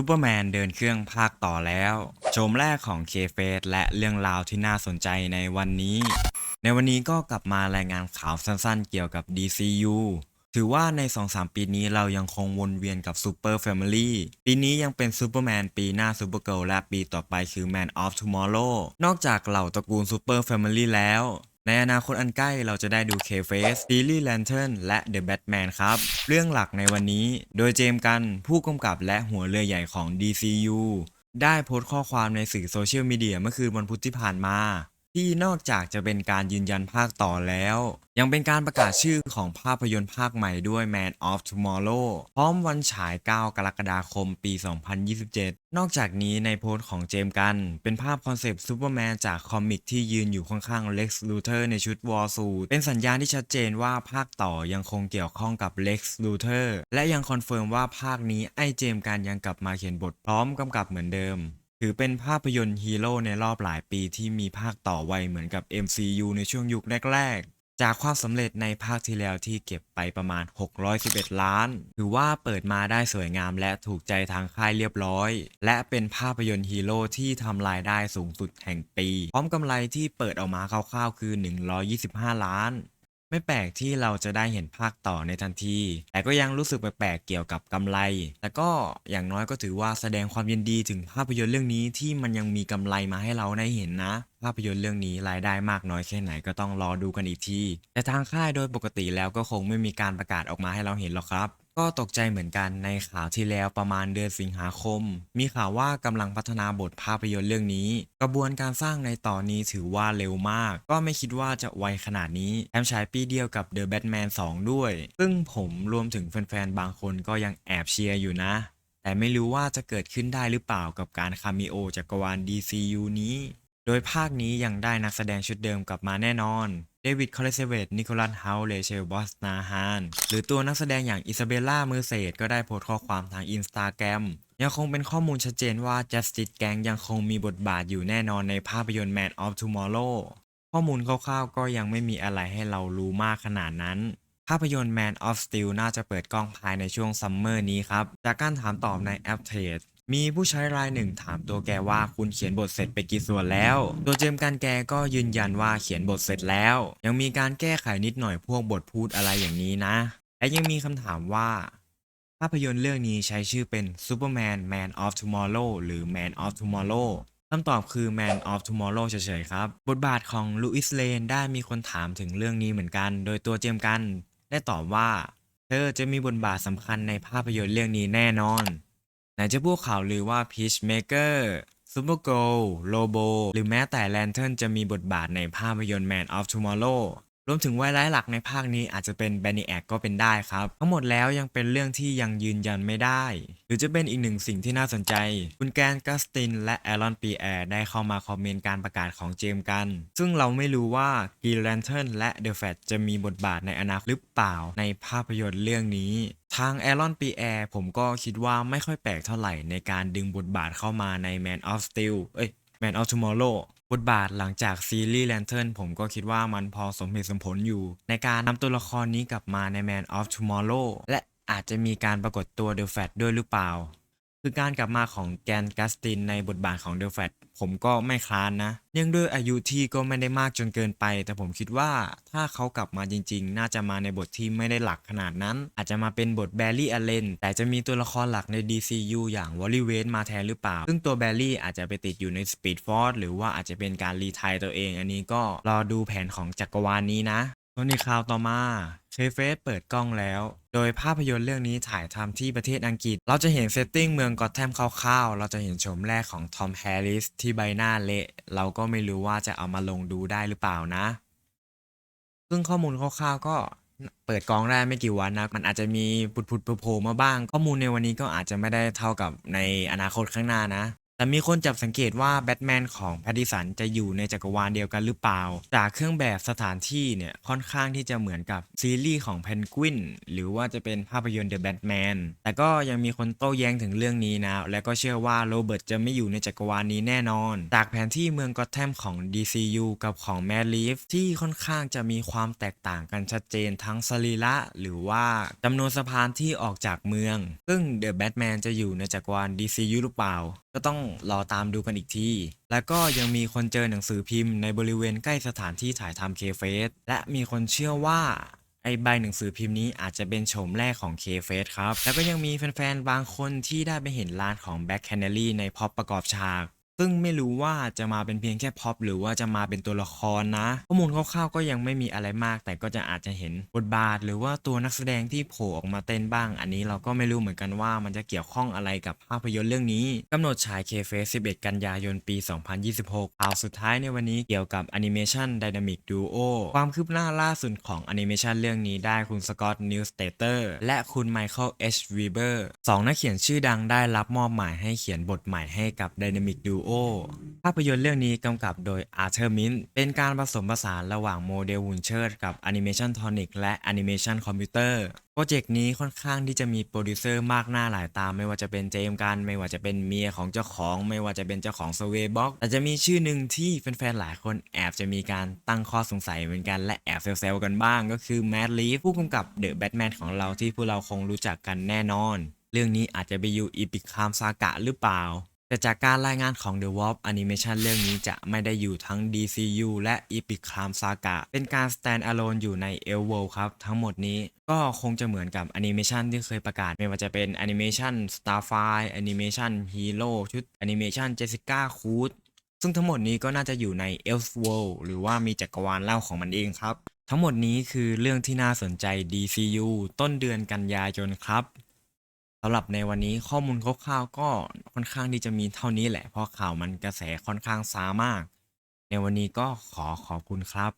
ซูเปอร์แมนเดินเครื่องภาคต่อแล้วโชมแรกของเคเฟสและเรื่องราวที่น่าสนใจในวันนี้ ในวันนี้ก็กลับมารายงานข่าวสั้นๆ เกี่ยวกับ DCU ถือว่าใน 2-3 ปีนี้เรายังคงวนเวียนกับ Super Family ปีนี้ยังเป็นซูเปอร์แมนปีหน้าซูเปอร์เกิลและปีต่อไปคือ Man of Tomorrow นอกจากเหล่าตระกูล Super Family แล้ว ในอนาคตอันใกล้เราจะได้ดู K-Face, Billy Lantern และ The Batman ครับ เรื่องหลักในวันนี้ โดยเจมส์กันผู้กำกับและหัวเรือใหญ่ของ DCU ได้โพสต์ข้อความในสื่อโซเชียลมีเดียเมื่อคืนวันพุธที่ผ่านมา ที่นอกจากจะเป็นการยืนยันภาคต่อแล้ว ยังเป็นการประกาศชื่อของภาพยนตร์ภาคใหม่ด้วย Man of Tomorrow พร้อมวันฉาย 9 กรกฎาคม ปี 2027 นอกจากนี้ในโพสต์ของเจมส์กัน เป็นภาพคอนเซปต์ซูเปอร์แมนจากคอมิกที่ยืนอยู่ข้างๆ Lex Luthor ในชุดวอร์ซูเป็นสัญญาณที่ชัดเจนว่าภาคต่อยังคงเกี่ยวข้องกับ Lex Luthor และยังคอนเฟิร์มว่าภาคนี้ไอเจมส์กันยังกลับมาเขียนบทพร้อมกำกับเหมือนเดิม ถือเป็นภาพยนตร์ฮีโร่ในรอบหลายปีที่มีภาคต่อไวเหมือนกับ MCU ในช่วงยุคแรกๆ จากความสำเร็จในภาคที่แล้วที่เก็บไปประมาณ 611 ล้าน ถือว่าเปิดมาได้สวยงามและถูกใจทางค่ายเรียบร้อย และเป็นภาพยนตร์ฮีโร่ที่ทำรายได้สูงสุดแห่งปี พร้อมกำไรที่เปิดออกมาคร่าวๆคือ 125 ล้าน ไม่แปลกที่เราจะได้เห็นภาคต่อในทันที แต่ก็ยังรู้สึกแปลกๆเกี่ยวกับกำไร แต่ก็อย่างน้อยก็ถือว่าแสดงความยินดีถึงภาพยนตร์เรื่องนี้ที่มันยังมีกำไรมาให้เราได้เห็นนะ ภาพยนตร์เรื่องนี้รายได้มากน้อยแค่ไหนก็ต้องรอดูกันอีกที แต่ทางค่ายโดยปกติแล้วก็คงไม่มีการประกาศออกมาให้เราเห็นหรอกครับ ก็ตกใจเหมือนกันในข่าวที่แล้วประมาณเดือนสิงหาคม มีข่าวว่ากำลังพัฒนาบทภาพยนตร์เรื่องนี้ กระบวนการสร้างในตอนนี้ถือว่าเร็วมาก ก็ไม่คิดว่าจะไวขนาดนี้แถมฉายปีเดียวกับ The Batman 2 ด้วย ซึ่งผมรวมถึงแฟนๆ บางคนก็ยังแอบเชียร์อยู่นะ แต่ไม่รู้ว่าจะเกิดขึ้นได้หรือเปล่ากับการคามิโอจักรวาล DCU นี้ โดยภาคนี้ยังได้นักแสดงชุดเดิมกลับมาแน่นอน ดวิดคอลเลเซเวตนิโคลัสเฮาเลเชลบอสนาฮานหรือตัวนักแสดงอย่างอิซาเบลล่าเมอเซดก็ได้โพสต์ข้อความทางอินสตาแกรมยังคงเป็นข้อมูลชัดเจนว่า Justice Gang ยังคงมีบทบาทอยู่แน่นอนในภาพยนตร์ Man of Tomorrow ข้อมูลคร่าวๆก็ยังไม่มีอะไรให้เรารู้มากขนาดนั้น ภาพยนตร์ Man of Steel น่าจะเปิดกล้องภายในช่วงซัมเมอร์นี้ครับ จากการถามตอบในแอปเทรด มีผู้ใช้รายหนึ่งถามตัวแกว่าคุณเขียนบทเสร็จไปกี่ส่วนแล้ว ตัวเจมส์กันแกก็ยืนยันว่าเขียนบทเสร็จแล้ว ยังมีการแก้ไขนิดหน่อยพวกบทพูดอะไรอย่างนี้นะ และยังมีคำถามว่า ภาพยนตร์เรื่องนี้ใช้ชื่อเป็น Superman Man of Tomorrow หรือ Man of Tomorrow คำตอบคือ Man of Tomorrow เฉยๆครับ บทบาทของลูอิสเลนได้มีคนถามถึงเรื่องนี้เหมือนกัน โดยตัวเจมส์กันได้ตอบว่า เธอจะมีบทบาทสำคัญในภาพยนตร์เรื่องนี้แน่นอน ไหนจะพวกข่าวลือว่า Peacemaker Supergirl Lobo หรือแม้แต่ Lantern จะมีบทบาทในภาพยนตร์ Man of Tomorrow รวมถึงไวร้ายหลักในภาคนี้อาจจะเป็น b a n i a c ก็เป็นได้ครับ ทั้งหมดแล้วยังเป็นเรื่องที่ยังยืนยันไม่ได้ หรือจะเป็นอีกหนึ่งสิ่งที่น่าสนใจ คุณแกนกัสตินและแอรอนปีแอร์ได้เข้ามาคอมเมนต์การประกาศของเจมส์กัน ซึ่งเราไม่รู้ว่า Green Lantern และ The Flash จะมีบทบาทในอนาคตหรือเปล่าในภาพยนตร์เรื่องนี้ ทางแอรอนปีแอร์ผมก็คิดว่าไม่ค่อยแปลกเท่าไหร่ในการดึงบทบาทเข้ามาใน Man of Steel เอ้ย Man of Tomorrow บทบาทหลังจากซีรีส์ Lantern ผมก็คิดว่ามันพอสมเหตุสมผลอยู่ ในการนำตัวละครนี้กลับมาใน Man of Tomorrow และอาจจะมีการปรากฏตัว The Flash ด้วยหรือเปล่า คือการกลับมาของแกนกัสตินในบทบาทของเดลแฟต ผมก็ไม่คลานนะเนื่องด้วยอายุที่ก็ไม่ได้มากจนเกินไป แต่ผมคิดว่าถ้าเขากลับมาจริง ๆ น่าจะมาในบทที่ไม่ได้หลักขนาดนั้น อาจจะมาเป็นบทแบร์รี่อเลนแต่จะมีตัวละครหลักใน DCU อย่างวอลลีเวนมาแทนหรือเปล่า ซึ่งตัวแบร์รี่อาจจะไปติดอยู่ใน Speed Force หรือว่าอาจจะเป็นการรีไทร์ตัวเอง อันนี้ก็รอดูแผนของจักรวาลนี้นะ วนในข่าวต่อมาเชฟเฟสเปิดกล้องแล้ว โดยภาพยนตร์เรื่องนี้ถ่ายทำที่ประเทศอังกฤษ เราจะเห็นเซตติ้งเมืองกอตแทมคร่าวๆ เราจะเห็นชมแรกของทอมแฮร์ริสที่ใบหน้าเละ เราก็ไม่รู้ว่าจะเอามาลงดูได้หรือเปล่านะ ซึ่งข้อมูลคร่าวๆก็เปิดกล้องได้ไม่กี่วันนะ มันอาจจะมีปุดๆโผล่มาบ้าง ข้อมูลในวันนี้ก็อาจจะไม่ได้เท่ากับในอนาคตข้างหน้านะ แต่มีคนจับสังเกตว่าแบทแมนของแพตติสันจะอยู่ในจักรวาลเดียวกันหรือเปล่า จากเครื่องแบบสถานที่เนี่ยค่อนข้างที่จะเหมือนกับซีรีส์ของเพนกวินหรือว่าจะเป็นภาพยนตร์ The Batman แต่ก็ยังมีคนโต้แย้งถึงเรื่องนี้นะ และก็เชื่อว่าโรเบิร์ตจะไม่อยู่ในจักรวาลนี้แน่นอน จากแผนที่เมืองกอตแทมของ DCU กับของ Mad l e a f ที่ค่อนข้างจะมีความแตกต่างกันชัดเจนทั้งสรีระหรือว่าจำนวนสะพานที่ออกจากเมือง ซึ่ง The Batman จะอยู่ในจักรวาล DCU หรือเปล่า ก็ต้องรอตามดูกันอีกที และก็ยังมีคนเจอหนังสือพิมพ์ในบริเวณใกล้สถานที่ถ่ายทำเคเฟสและมีคนเชื่อว่าไอใบหนังสือพิมพ์นี้อาจจะเป็นโฉมแรกของ k f a c e ครับ แล้วก็ยังมีแฟนๆ บางคนที่ได้ไปเห็นร้านของ Back Canary ในพอปประกอบฉาก ซึ่งไม่รู้ว่าจะมาเป็นเพียงแค่พ็อปหรือว่าจะมาเป็นตัวละครนะ ข้อมูลคร่าวๆก็ยังไม่มีอะไรมาก แต่ก็จะอาจจะเห็นบทบาท หรือว่าตัวนักแสดงที่โผล่ออกมาเต้นบ้าง อันนี้เราก็ไม่รู้เหมือนกันว่ามันจะเกี่ยวข้องอะไรกับภาพยนตร์เรื่องนี้กำหนดฉาย k f a c e 11 กันยายนปี 2026ข่าวสุดท้ายในวันนี้เกี่ยวกับ Animation Dynamic Duo ความคืบหน้าล่าสุดของแอนิเมชันเรื่องนี้ได้คุณสกอตต์นิวสเตเตอร์และคุณไมเคิลเอชวีเบอร์สองนักเขียนชื่อดังได้รับมอบหมายให้เขียนบทใหม่ให้กับ Dynamic Duo ภาพยนตร์เรื่องนี้กำกับโดยอาร์เธอร์มินเป็นการผสมผสานระหว่างโมเดลหุ่นเชิดกับแอนิเมชันทอนิกและแอนิเมชันคอมพิวเตอร์โปรเจกต์นี้ค่อนข้างที่จะมีโปรดิวเซอร์มากหน้าหลายตาไม่ว่าจะเป็นเจมกันไม่ว่าจะเป็นเมียของเจ้าของ ไม่ว่าจะเป็นเจ้าของสเวบ็อกแต่จะมีชื่อหนึ่งที่แฟนๆหลายคนแอบจะมีการตั้งข้อสงสัยเหมือนกันและแอบเซลล์กันบ้างก็คือแมดลีฟผู้กำกับเดอะแบทแมนของเราที่พวกเราคงรู้จักกันแน่นอน เรื่องนี้อาจจะไปอยู่อีพิคามซากะหรือเปล่า แต่จากการรายงานของ The Warp Animation เรื่องนี้จะไม่ได้อยู่ทั้ง DCU และ Epic Crime Saga เป็นการ stand alone อยู่ใน e l w o r l d ครับ ทั้งหมดนี้ก็คงจะเหมือนกับแอนิเมชันที่เคยประกาศ ไม่ว่าจะเป็นแอนิเมชัน Starfire แอนิเมชัน Hero ชุดแอนิเมชัน Jessica Cruz ซึ่งทั้งหมดนี้ก็น่าจะอยู่ใน Elseworld หรือว่ามีจักรวาลเล่าของมันเองครับ ทั้งหมดนี้คือเรื่องที่น่าสนใจ DCU ต้นเดือนกันยายนครับ สำหรับในวันนี้ข้อมูลคร่าวๆก็ค่อนข้างที่จะมีเท่านี้แหละ เพราะข่าวมันกระแสค่อนข้างซามาก ในวันนี้ก็ขอขอบคุณครับ